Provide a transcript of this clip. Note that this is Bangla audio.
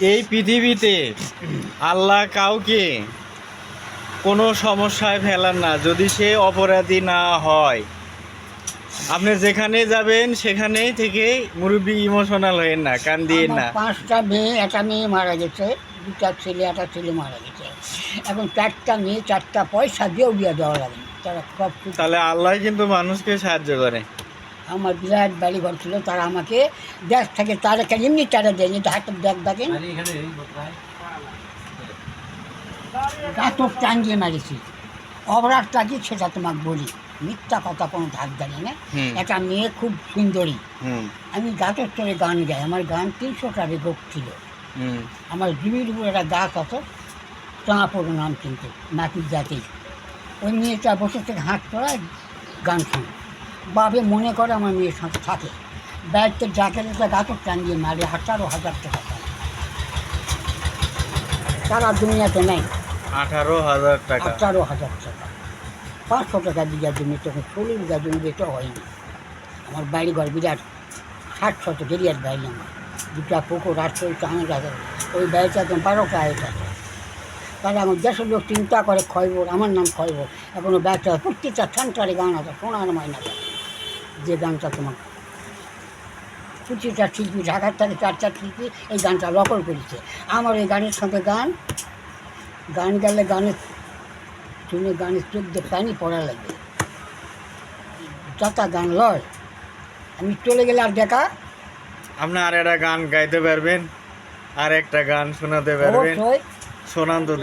এই পৃথিবীতে আল্লাহ কাউকে কোনো সমস্যায় ফেলান না যদি সে অপরাধী না হয়। আপনি যেখানে যাবেন সেখানেই থেকে মুরব্বী ইমোশনাল হয়েন না কান দিয়ে না। পাঁচটা মেয়ে একটা মেয়ে মারা গেছে দুটা ছেলে একটা ছেলে মারা গেছে। এখন চারটা মেয়ে চারটা পয়সা দিয়েও বিয়ে দেওয়া লাগে তারা তাহলে আল্লাহ কিন্তু মানুষকে সাহায্য করে। আমার বিরাট বাড়ি ঘর ছিল তারা আমাকে দেশ থেকে তারা কেন এমনি তারা দেয়নি হাতে ব্যাগ দেখেন। গাঁতক টান দিয়ে মারিছি। অপরাধটা কি সেটা তোমাকে বলি। মিথ্যা কথা কোনো ধাক জানি না। একটা মেয়ে খুব সুন্দরী। আমি গাছের চলে গান গাই। আমার গান তিনশোটা রেকর্ড ছিল। আমার জমির উপর একটা গাছ আছে চাঁপুর নাম কিন্তু নাকির জাতি। ওই মেয়েটা বসে থেকে হাত পড়ায় গান শোনে। বাবে মনে করে আমার মেয়ের সাথে। থাকে ব্যাগতে জ্যাকেটটা গাছর টাঙ্গিয়ে মারে হাজারো হাজার টাকা। তারা দুনিয়াতে নেই। আঠারো হাজার টাকা। আঠারো হাজার টাকা। পাঁচশো টাকা বিঘা জমি তখন ষোলো বিঘা জমি বেটা হয়নি। আমার বাড়ি ঘর বিরাট। ষাট শত গেরিয়ার বাড়ি আমার। দুটা পুকুর চলছে চাঙে ওই বাড়িটা একদম বারোটা আয় আছে তাহলে আমার দেশের লোক চিন্তা করে খয়বর। আমার নাম খয়বর। এখনও ব্যাগটা প্রত্যেকটা সেন্টারে গান আছে সোনার মাইনা। যে গানটা তোমার। প্রতিটা শিল্পী ঢাকার থেকে চারটা শিল্পী এই গানটা নকল করেছে। আমার এই গানের সঙ্গে গান গান গেলে গানের শুনে গানের চোখ দিয়ে পানি পড়া লাগবে। যতা গান লয় আমি চলে গেলে আর দেখা। আপনি আর একটা গান গাইতে পারবেন আর একটা গান শোনাতে পারবেন। শোনান তো